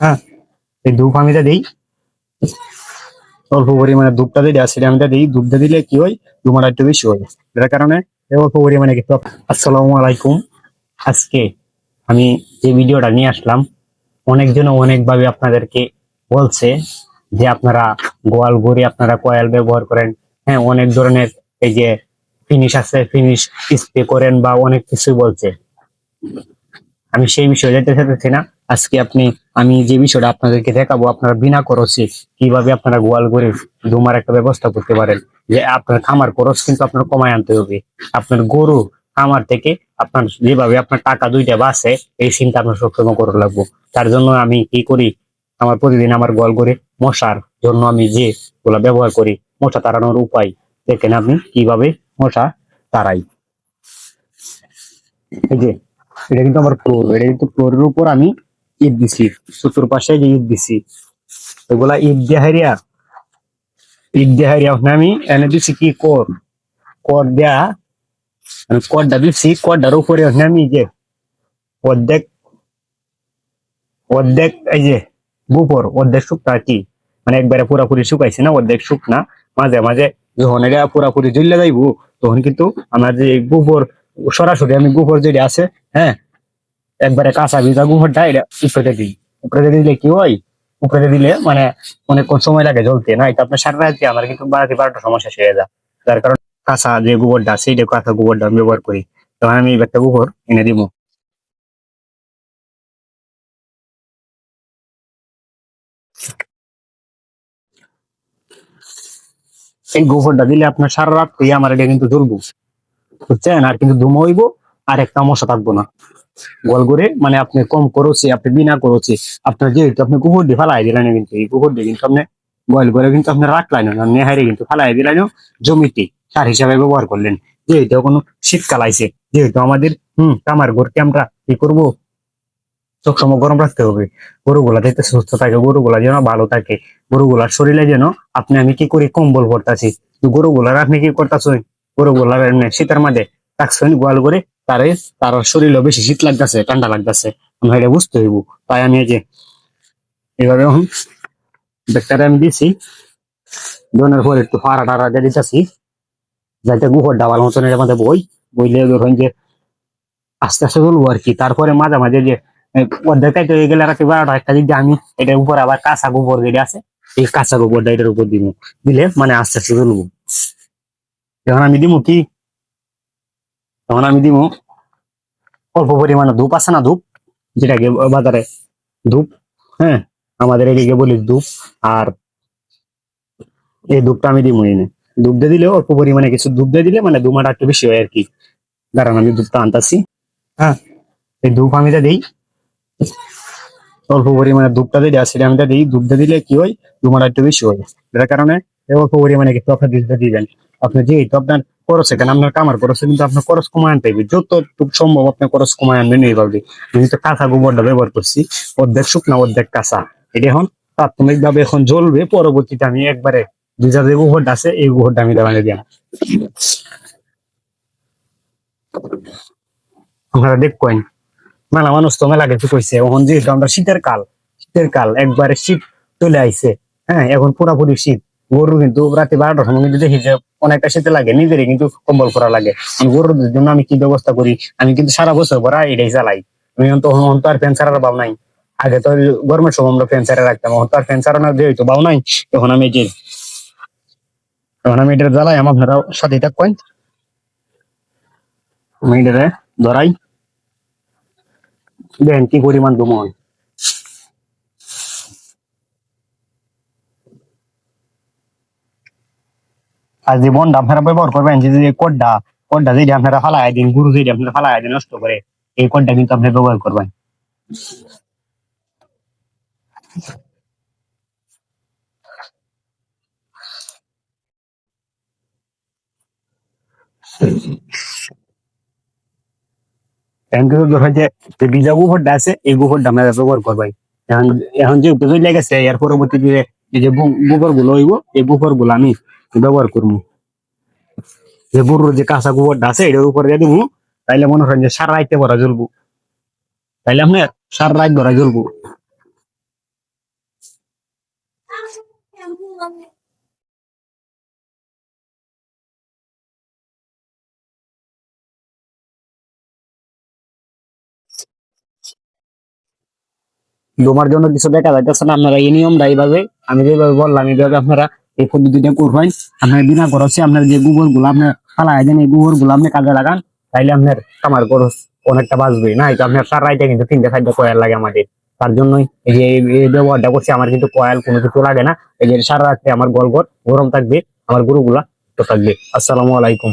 হ্যাঁ। এই ধূপ আমি যা দিই, অল্প পরিমাণে ধূপটা দিই আসলে আমি যা দিই ধূপটা দিলে কি হয়? ধুমাটা একটু বেশি হয়। যার কারণে অল্প পরিমাণে কিছু আসসালামু আলাইকুম। আজকে আমি যে ভিডিওটা নিয়ে আসলাম অনেকজন অনেকভাবে আপনাদেরকে বলছে যে আপনারা গোয়াল গড়ি আপনারা কয়েল ব্যবহার করেন। হ্যাঁ অনেক ধরনের এই যে ফিনিশ আছে ফিনিশ স্প্রে করেন বা অনেক কিছু বলছে। আমি সেই বিষয়ে যেতে চাইতেছি না। আজকে আপনি, আমি যে বিষয়টা আপনাদেরকে দেখাবো, আপনারা বিনা খরচে কীভাবে আপনারা গোয়াল করে ধুমার একটা ব্যবস্থা করতে পারেন, যে আপনার খামার খরচ কিন্তু আপনার কমায় আনতে হবে। আপনার গরু খামার থেকে আপনার যেভাবে আপনার টাকা দুইটা বাঁচে, এই চিন্তা আপনার সবসময় করে লাগবো। তার জন্য আমি কি করি, আমার প্রতিদিন আমার গোয়াল করে মশার জন্য আমি যে গুলা ব্যবহার করি, মশা তাড়ানোর উপায় দেখেন আপনি কীভাবে মশা তাড়াই। এই যে, এটা কিন্তু আমার ফ্লোর এটা কিন্তু ফ্লোরের উপর আমি ইট দিছি, চতুর্পাশে যে ইট দিছি, এগুলা ইট দিয়ে হারিয়া ইট দিয়ে হারিয়া আমি এনে দিছি কি কর? কর দেয়া করটা দিচ্ছি করটার উপরে আমি যে অর্ধেক অর্ধেক এই যে গোবর, অর্ধেক শুকনা কি মানে একবারে পুরাপুরি শুকাইছে না, অর্ধেক শুকনা, মাঝে মাঝে যখন এটা পুরাপুরি জ্বললে যাইবো, তখন কিন্তু আমার যে গোবর, সরাসরি আমি গোবর যেটা আছে হ্যাঁ একবারে কাঁচা ভিজা গোবরটা এটা উপরে দিই। উপরে দিলে কি হয়? উপরে দিলে মানে অনেকক্ষণ সময় লাগে জ্বলতে, না? এটা আপনার সারা রাত্রি আমার কিন্তু বারোটি বারোটা সমস্যা হয়ে যায়। যার কারণে কাঁচা যে গোবরটা এটা কাঁচা গোবরটা আমি ব্যবহার করি। তখন আমি একটা গোবর এনে দিব। এই গোবরটা দিলে আপনার সারা রাত্রি আমার এটা কিন্তু জ্বলবো। বুঝছেন? আর কিন্তু ধুমো হইব, আর একটা মশা থাকব না। গোল করে মানে আপনি কম করছে, আপনি বিনা করছে, আপনার যেহেতু আপনি গোবর দিয়ে ফালাই দিলেন কিন্তু, এই গোবর দিয়ে কিন্তু আপনি বয়েল করে কিন্তু আপনি রাখলেন না নেহারে কিন্তু ফালাই দিলেন, জমিতে সার হিসাবে ব্যবহার করলেন। যেহেতু কোনো শীতকাল আইছে, যেহেতু আমাদের, হম, কামার গরুকে আমরা কি করব? সবসময় গরম রাখতে হবে। গরুগুলা যাতে সুস্থ থাকে, গরুগুলা যেন ভালো থাকে। গরুগুলার শরীরে যেন আপনি, আমি কি করি, কম্বল পড়তাছি গরুগুলার আপনি কি করতেছেন? গরুগুলার শীতের মাঝে রাখছেন গোয়াল করে তারে তার শরীরও বেশি শীত লাগতেছে, ঠান্ডা লাগতেছে। আমরা এটা বুঝতে হইব। তাই আমি এই যে এভাবে এখন ডাক্তারে আমি দিছি। দোনের পর একটু ফাড়া টাড়া দিয়ে দিতেছি। যাতে গুহর ডাবাল মতন এর মধ্যে বই বইলে ধরুন যে আস্তে আস্তে বলব আর কি। তারপরে মাঝে মাঝে যে অর্ধেকটাই হয়ে গেলে রাতে বারোটা একটা দিক আমি এটার উপর আবার কাঁচা গোবর যেটা আছে, এই কাঁচা গোবরটা এটার উপর দিব। দিলে মানে আস্তে আস্তে চলবো যখন আমি দিব কি তখন আমি দিব অল্প পরিমাণে ধূপ আছে না ধূপ? যেটাকে বাজারে ধূপ হ্যাঁ? আমাদের এদিকে বলি ধূপ, আর এই ধূপটা আমি দিব এনে। ধূপ দিয়ে দিলে অল্প পরিমাণে কিছু ধূপ দিয়ে দিলে মানে ধুমাটা একটু বেশি হয় আর কি। দাঁড়ান, আমি ধূপটা আনতাছি। হ্যাঁ এই ধূপ আমি যা দিই। অল্প পরিমাণে ধূপটা দিয়ে আসলে আমি যা দিই। ধূপ দিয়ে দিলে কি হয়? ধুমাটা একটু বেশি হয়। যার কারণে অল্প পরিমাণে কিছু আপনার দিতে দিবেন। আপনি যেহেতু আপনার খরচ, এখানে আপনার কামার কিন্তু আপনার খরচ কমায় আনতে হবে। যতটুকু সম্ভব আপনার খরচ কমায় আনবেন এইভাবে। আমি তো কাঁচা গোবরটা ব্যবহার করছি, অর্ধেক অর্ধেক কাঁচা। এটা এখন প্রাথমিক ভাবে এখন জ্বলবে, পরবর্তীতে আমি একবারে যে আছে, এই আমি দিলাম আপনারা দেখবেন, মেলা মানুষ তো মেলা কিছু কইছে, এখন যেহেতু আমরা শীতের কাল শীতের কাল একবারে শীত চলে আইছে হ্যাঁ এখন পুরাপুরি শীত। গরু কিন্তু রাতে বারোটার সময় কিন্তু দেখি যে অনেকটা শীতে লাগে, নিজেরই কিন্তু কম্বল করা লাগে। গরুর জন্য আমি কি ব্যবস্থা করি? আমি কিন্তু সারা বছর ভরা এটাই চালাই। আমি এখন তো এখন তো আর ফ্যান ছাড়ার ভাব নাই। আগে তো গরমের সময় আমরা ফ্যান ছাড়া রাখতাম এখন তো আর ফ্যান ছাড়ানোর যেহেতু ভাব নাই, তখন আমি যে, তখন আমি এটা জ্বালাই আমার আপনারা সাথে থাকবেন আমি এটারে ধরাই। দেখেন কি পরিমাণ দুমন আর যে বনটা আপনারা ব্যবহার করবেন, যে যে কোডটা যদি আপনারা ফালাই দিন গুরু যদি আপনারা ফালাই দিন, নষ্ট করে, এই কোডটা কিন্তু আপনি ব্যবহার করবেন। এখন যে উপযোগ পরবর্তীতে গুলো এই গোবরগুলো আমি ব্যবহার করব যে গরুর যে কাঁচা গোবরটা আছে, এটার উপরে দিয়ে দিব তাইলে মনে করেন যে সার রাইতে ভরা জ্বলবো। তাইলে আপনি সার রাইত ভরা জ্বলবো। ডোমার জন্য কিছু দেখা যাইতেছে না, আপনারা এই নিয়মটা এইভাবে, আমি যেভাবে বললাম, এইভাবে আপনারা পদ্ধতিটা করবেন আপনার বিনা খরচে আপনার যে গোবরগুলো আপনার ফালাই দেন, এই গোবরগুলো আপনি কাজে লাগান, তাইলে আপনার কামার খরচ অনেকটা বাঁচবে না, এটা আপনার সার রাইতে কিন্তু তিনটে, চারটে কয়েল লাগে আমাদের। তার জন্যই এই যে এই ব্যবহারটা করছি, আমার কিন্তু কয়াল কোনো কিছু লাগে না। এই যে সারা রাত্রে আমার গল, গরম থাকবে, আমার গরুগুলা তো থাকবে। আসসালামু আলাইকুম।